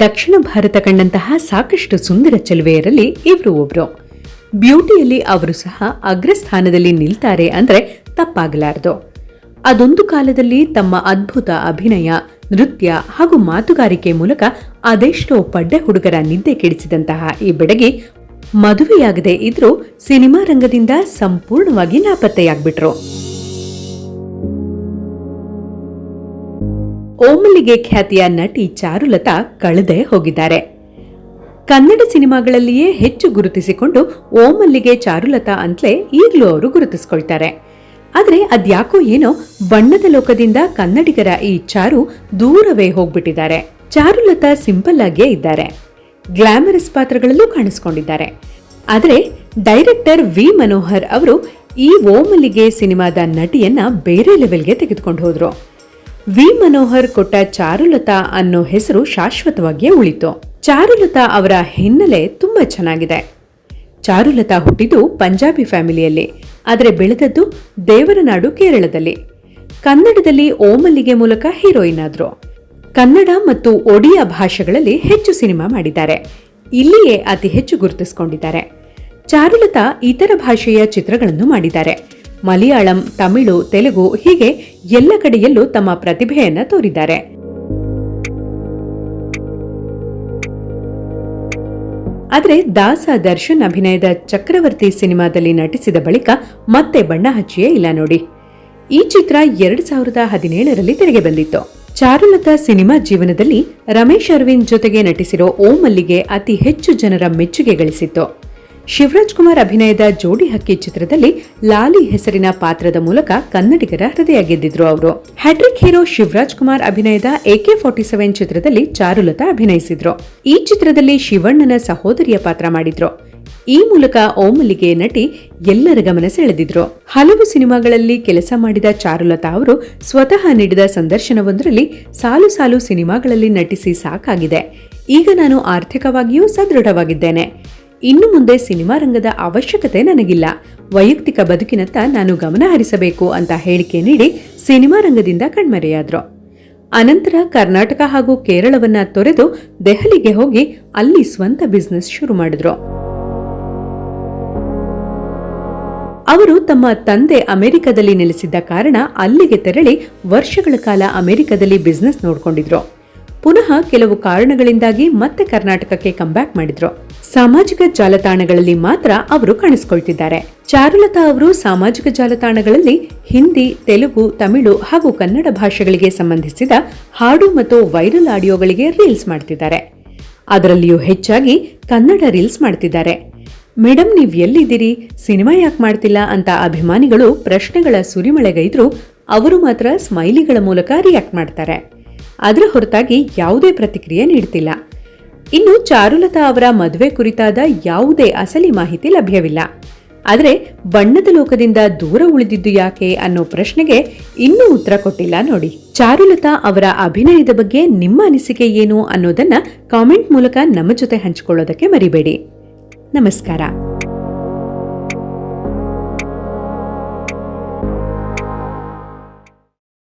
ದಕ್ಷಿಣ ಭಾರತ ಕಂಡಂತಹ ಸಾಕಷ್ಟು ಸುಂದರ ಚೆಲುವೆಯರಲ್ಲಿ ಇವರು ಒಬ್ರು. ಬ್ಯೂಟಿಯಲ್ಲಿ ಅವರು ಸಹ ಅಗ್ರಸ್ಥಾನದಲ್ಲಿ ನಿಲ್ತಾರೆ ಅಂದ್ರೆ ತಪ್ಪಾಗಲಾರದು. ಅದೊಂದು ಕಾಲದಲ್ಲಿ ತಮ್ಮ ಅದ್ಭುತ ಅಭಿನಯ, ನೃತ್ಯ ಹಾಗೂ ಮಾತುಗಾರಿಕೆ ಮೂಲಕ ಅದೆಷ್ಟೋ ಪಡ್ಡೆ ಹುಡುಗರ ನಿದ್ದೆ ಕೆಡಿಸಿದಂತಹ ಈ ಬೆಡಗಿ ಮದುವೆಯಾಗದೆ ಇದ್ರೂ ಸಿನಿಮಾ ರಂಗದಿಂದ ಸಂಪೂರ್ಣವಾಗಿ ನಾಪತ್ತೆಯಾಗ್ಬಿಟ್ರು. ಓಮಲಿಗೆ ಖ್ಯಾತಿಯ ನಟಿ ಚಾರುಲತಾ ಕಳೆದೇ ಹೋಗಿದ್ದಾರೆ. ಕನ್ನಡ ಸಿನಿಮಾಗಳಲ್ಲಿಯೇ ಹೆಚ್ಚು ಗುರುತಿಸಿಕೊಂಡು ಓಮಲ್ಲಿಗೆ ಚಾರುಲತಾ ಅಂತಲೇ ಈಗಲೂ ಅವರು ಗುರುತಿಸ್ಕೊಳ್ತಾರೆ. ಆದರೆ ಅದ್ಯಾಕೋ ಏನೋ ಬಣ್ಣದ ಲೋಕದಿಂದ ಕನ್ನಡಿಗರ ಈ ಚಾರು ದೂರವೇ ಹೋಗ್ಬಿಟ್ಟಿದ್ದಾರೆ. ಚಾರುಲತಾ ಸಿಂಪಲ್ ಆಗಿಯೇ ಇದ್ದಾರೆ. ಗ್ಲಾಮರಸ್ ಪಾತ್ರಗಳಲ್ಲೂ ಕಾಣಿಸ್ಕೊಂಡಿದ್ದಾರೆ. ಆದರೆ ಡೈರೆಕ್ಟರ್ ವಿ ಮನೋಹರ್ ಅವರು ಈ ಓಮಲ್ಲಿಗೆ ಸಿನಿಮಾದ ನಟಿಯನ್ನ ಬೇರೆ ಲೆವೆಲ್ಗೆ ತೆಗೆದುಕೊಂಡು ಹೋದ್ರು. ವಿ. ಮನೋಹರ್ ಕೊಟ್ಟ ಚಾರುಲತಾ ಅನ್ನೋ ಹೆಸರು ಶಾಶ್ವತವಾಗಿಯೇ ಉಳಿತು. ಚಾರುಲತಾ ಅವರ ಹಿನ್ನೆಲೆ ತುಂಬಾ ಚೆನ್ನಾಗಿದೆ. ಚಾರುಲತಾ ಹುಟ್ಟಿದ್ದು ಪಂಜಾಬಿ ಫ್ಯಾಮಿಲಿಯಲ್ಲಿ, ಆದರೆ ಬೆಳೆದದ್ದು ದೇವರನಾಡು ಕೇರಳದಲ್ಲಿ. ಕನ್ನಡದಲ್ಲಿ ಓಮಲ್ಲಿಗೆ ಮೂಲಕ ಹೀರೋಯಿನ್ ಆದ್ರು. ಕನ್ನಡ ಮತ್ತು ಒಡಿಯಾ ಭಾಷೆಗಳಲ್ಲಿ ಹೆಚ್ಚು ಸಿನಿಮಾ ಮಾಡಿದ್ದಾರೆ. ಇಲ್ಲಿಯೇ ಅತಿ ಹೆಚ್ಚು ಗುರುತಿಸಿಕೊಂಡಿದ್ದಾರೆ. ಚಾರುಲತಾ ಇತರ ಭಾಷೆಯ ಚಿತ್ರಗಳನ್ನು ಮಾಡಿದ್ದಾರೆ. ಮಲಯಾಳಂ, ತಮಿಳು, ತೆಲುಗು ಹೀಗೆ ಎಲ್ಲ ಕಡೆಯಲ್ಲೂ ತಮ್ಮ ಪ್ರತಿಭೆಯನ್ನ ತೋರಿದ್ದಾರೆ. ಆದರೆ ದಾಸ ದರ್ಶನ್ ಅಭಿನಯದ ಚಕ್ರವರ್ತಿ ಸಿನಿಮಾದಲ್ಲಿ ನಟಿಸಿದ ಬಳಿಕ ಮತ್ತೆ ಬಣ್ಣ ಹಚ್ಚಿಯೇ ಇಲ್ಲ ನೋಡಿ. ಈ ಚಿತ್ರ ಎರಡ್ ಸಾವಿರದ ಹದಿನೇಳರಲ್ಲಿ ತೆರೆಗೆ ಬಂದಿತ್ತು. ಚಾರುಲತಾ ಸಿನಿಮಾ ಜೀವನದಲ್ಲಿ ರಮೇಶ್ ಅರವಿಂದ್ ಜೊತೆಗೆ ನಟಿಸಿರೋ ಓಮಲ್ಲಿಗೆ ಅತಿ ಹೆಚ್ಚು ಜನರ ಮೆಚ್ಚುಗೆ ಗಳಿಸಿತ್ತು. ಶಿವರಾಜ್ ಕುಮಾರ್ ಅಭಿನಯದ ಜೋಡಿ ಹಕ್ಕಿ ಚಿತ್ರದಲ್ಲಿ ಲಾಲಿ ಹೆಸರಿನ ಪಾತ್ರದ ಮೂಲಕ ಕನ್ನಡಿಗರ ಹೃದಯ ಗೆದ್ದಿದ್ರು ಅವರು. ಹ್ಯಾಟ್ರಿಕ್ ಹೀರೋ ಶಿವರಾಜ್ ಕುಮಾರ್ ಅಭಿನಯದ ಎಕೆ ಫಾರ್ಟಿ ಸೆವೆನ್ ಚಿತ್ರದಲ್ಲಿ ಚಾರುಲತಾ ಅಭಿನಯಿಸಿದ್ರು. ಈ ಚಿತ್ರದಲ್ಲಿ ಶಿವಣ್ಣನ ಸಹೋದರಿಯ ಪಾತ್ರ ಮಾಡಿದ್ರು. ಈ ಮೂಲಕ ಓಮಲಿಗೆ ನಟಿ ಎಲ್ಲರ ಗಮನ ಸೆಳೆದಿದ್ರು. ಹಲವು ಸಿನಿಮಾಗಳಲ್ಲಿ ಕೆಲಸ ಮಾಡಿದ ಚಾರುಲತಾ ಅವರು ಸ್ವತಃ ನೀಡಿದ ಸಂದರ್ಶನವೊಂದರಲ್ಲಿ ಸಾಲು ಸಾಲು ಸಿನಿಮಾಗಳಲ್ಲಿ ನಟಿಸಿ ಸಾಕಾಗಿದೆ. ಈಗ ನಾನು ಆರ್ಥಿಕವಾಗಿಯೂ ಸದೃಢವಾಗಿದ್ದೇನೆ. ಇನ್ನು ಮುಂದೆ ಸಿನಿಮಾ ರಂಗದ ಅವಶ್ಯಕತೆ ನನಗಿಲ್ಲ. ವೈಯಕ್ತಿಕ ಬದುಕಿನತ್ತ ನಾನು ಗಮನ ಹರಿಸಬೇಕು ಅಂತ ಹೇಳಿಕೆ ನೀಡಿ ಸಿನಿಮಾ ರಂಗದಿಂದ ಕಣ್ಮರೆಯಾದ್ರು. ಅನಂತರ ಕರ್ನಾಟಕ ಹಾಗೂ ಕೇರಳವನ್ನ ತೊರೆದು ದೆಹಲಿಗೆ ಹೋಗಿ ಅಲ್ಲಿ ಸ್ವಂತ ಬಿಸ್ನೆಸ್ ಶುರು ಮಾಡಿದ್ರು. ಅವರು ತಮ್ಮ ತಂದೆ ಅಮೆರಿಕದಲ್ಲಿ ನೆಲೆಸಿದ್ದ ಕಾರಣ ಅಲ್ಲಿಗೆ ತೆರಳಿ ವರ್ಷಗಳ ಕಾಲ ಅಮೆರಿಕದಲ್ಲಿ ಬಿಸ್ನೆಸ್ ನೋಡ್ಕೊಂಡಿದ್ರು. ಪುನಃ ಕೆಲವು ಕಾರಣಗಳಿಂದಾಗಿ ಮತ್ತೆ ಕರ್ನಾಟಕಕ್ಕೆ ಕಂಬ್ಯಾಕ್ ಮಾಡಿದ್ರು. ಸಾಮಾಜಿಕ ಜಾಲತಾಣಗಳಲ್ಲಿ ಮಾತ್ರ ಅವರು ಕಾಣಿಸಿಕೊಳ್ತಿದ್ದಾರೆ. ಚಾರುಲತಾ ಅವರು ಸಾಮಾಜಿಕ ಜಾಲತಾಣಗಳಲ್ಲಿ ಹಿಂದಿ, ತೆಲುಗು, ತಮಿಳು ಹಾಗೂ ಕನ್ನಡ ಭಾಷೆಗಳಿಗೆ ಸಂಬಂಧಿಸಿದ ಹಾಡು ಮತ್ತು ವೈರಲ್ ಆಡಿಯೋಗಳಿಗೆ ರೀಲ್ಸ್ ಮಾಡ್ತಿದ್ದಾರೆ. ಅದರಲ್ಲಿಯೂ ಹೆಚ್ಚಾಗಿ ಕನ್ನಡ ರೀಲ್ಸ್ ಮಾಡ್ತಿದ್ದಾರೆ. ಮೇಡಮ್ ನೀವು ಎಲ್ಲಿದ್ದೀರಿ? ಸಿನಿಮಾ ಯಾಕೆ ಮಾಡ್ತಿಲ್ಲ? ಅಂತ ಅಭಿಮಾನಿಗಳು ಪ್ರಶ್ನೆಗಳ ಸುರಿಮಳೆಗೈದ್ರು, ಅವರು ಮಾತ್ರ ಸ್ಮೈಲಿಗಳ ಮೂಲಕ ರಿಯಾಕ್ಟ್ ಮಾಡ್ತಾರೆ. ಅದರ ಹೊರತಾಗಿ ಯಾವುದೇ ಪ್ರತಿಕ್ರಿಯೆ ನೀಡ್ತಿಲ್ಲ. ಇನ್ನು ಚಾರುಲತಾ ಅವರ ಮದುವೆ ಕುರಿತಾದ ಯಾವುದೇ ಅಸಲಿ ಮಾಹಿತಿ ಲಭ್ಯವಿಲ್ಲ. ಆದರೆ ಬಣ್ಣದ ಲೋಕದಿಂದ ದೂರ ಉಳಿದಿದ್ದು ಯಾಕೆ ಅನ್ನೋ ಪ್ರಶ್ನೆಗೆ ಇನ್ನೂ ಉತ್ತರ ಕೊಟ್ಟಿಲ್ಲ ನೋಡಿ. ಚಾರುಲತಾ ಅವರ ಅಭಿನಯದ ಬಗ್ಗೆ ನಿಮ್ಮ ಅನಿಸಿಕೆ ಏನು ಅನ್ನೋದನ್ನ ಕಾಮೆಂಟ್ ಮೂಲಕ ನಮ್ಮ ಜೊತೆ ಹಂಚಿಕೊಳ್ಳೋದಕ್ಕೆ ಮರಿಬೇಡಿ. ನಮಸ್ಕಾರ.